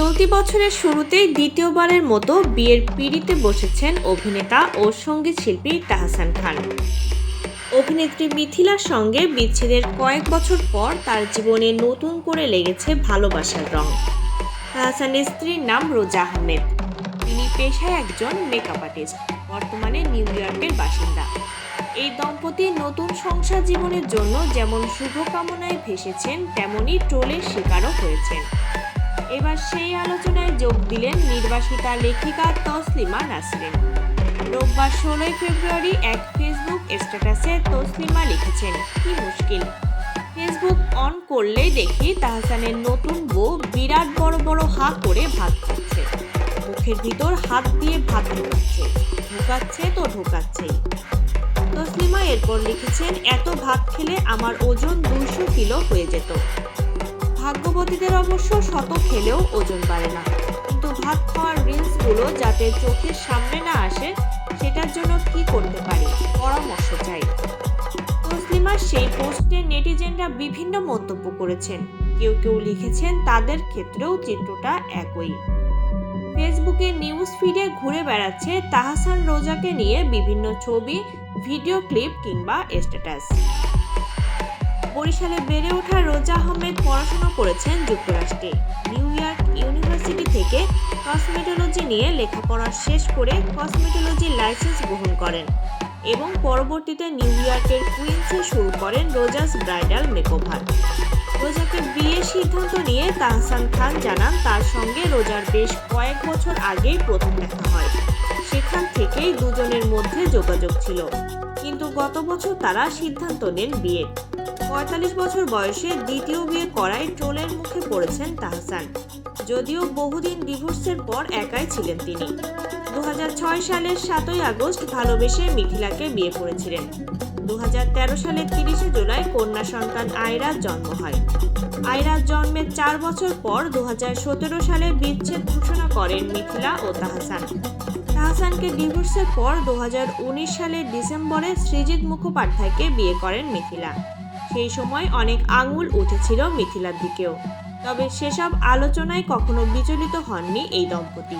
চলতি বছরের শুরুতেই দ্বিতীয়বারের মতো বিয়ের পিড়িতে বসেছেন অভিনেতা ও সংগীত শিল্পী তাহসান খান। অভিনেত্রী মিথিলার সঙ্গে বিচ্ছেদের কয়েক বছর পর তার জীবনে নতুন করে লেগেছে ভালোবাসার রং। তাহসানের স্ত্রীর নাম রোজা আহমেদ। তিনি পেশায় একজন মেকআপ আর্টিস্ট বর্তমানে নিউ ইয়র্কের বাসিন্দা। এই দম্পতি নতুন সংসার জীবনের জন্য যেমন শুভকামনায় ভেসেছেন তেমনই ট্রোলের শিকারও হয়েছেন। এবার সেই আলোচনায় যোগ দিলেন নির্বাসিতা লেখিকা তসলিমা নাসরিন। রোববার ষোলোই ফেব্রুয়ারি এক ফেসবুক স্ট্যাটাসে তসলিমা লিখেছেন, কি মুশকিল। ফেসবুক অন করলেই দেখি তাহসানের নতুন বউ বিরাট বড় বড় হা করে ভাত খাচ্ছে। মুখের ভিতর হাত দিয়ে ভাত ঢোকাচ্ছে। ঢোকাচ্ছে তো ঢোকাচ্ছেই। তসলিমা এরপর লিখেছেন, এত ভাত খেলে আমার ওজন দুশো কিলো হয়ে যেত। ভাগ্যবতীদের অবশ্য শত খেলেও ওজন বাড়ে না। কিন্তু ভাত খাওয়ার রিলসগুলো যাতে চোখের সামনে না আসে, সেটার জন্য কি করতে পারি, পরামর্শ চাই। তসলিমার সেই পোস্টে নেটিজেনরা বিভিন্ন মন্তব্য করেছেন। কেউ কেউ লিখেছেন, তাদের ক্ষেত্রেও চিত্রটা একই। ফেসবুকে নিউজ ফিডে ঘুরে বেড়াচ্ছে তাহসান রোজাকে নিয়ে বিভিন্ন ছবি, ভিডিও ক্লিপ কিংবা স্ট্যাটাস। বরিশালে বেড়ে ওঠা রোজা আহমেদ পড়াশোনা করেছেন যুক্তরাষ্ট্রে। নিউ ইয়র্ক ইউনিভার্সিটি থেকে কসমেটোলজি নিয়ে লেখাপড়া শেষ করে কসমেটোলজি লাইসেন্স গ্রহণ করেন এবং পরবর্তীতে নিউ ইয়র্কের কুইন্সে শুরু করেন রোজাস ব্রাইডাল মেকওভার। রোজাকে বিয়ের সিদ্ধান্ত নিয়ে তাহসান খান জানান তার সঙ্গে রোজার বেশ কয়েক বছর আগেই প্রথম দেখা হয়। সেখান থেকেই দুজনের মধ্যে যোগাযোগ ছিল। কিন্তু গত বছর তারা সিদ্ধান্ত নেন বিয়ের। পঁয়তাল্লিশ বছর বয়সে দ্বিতীয় বিয়ে করায় ট্রোলের মুখে পড়েছেন তাহসান। যদিও বহুদিন ডিভোর্সের পর একাই ছিলেন তিনি। দু হাজার ছয় সালের সাতই আগস্ট ভালোবেসে মিথিলাকে বিয়ে করেছিলেন। দু হাজার তেরো সালের তিরিশে জুলাই কন্যা সন্তান আয়রার জন্ম হয়। আয়রার জন্মের চার বছর পর দু হাজার সতেরো সালে বিচ্ছেদ ঘোষণা করেন মিথিলা ও তাহসান। তাহসানকে ডিভোর্সের পর দু হাজার উনিশ সালের ডিসেম্বরে সৃজিত মুখোপাধ্যায়কে বিয়ে করেন মিথিলা। সেই সময় অনেক আঙুল উঠেছিল মিথিলার দিকেও। তবে সেসব আলোচনায় কখনো বিচলিত হননি এই দম্পতি।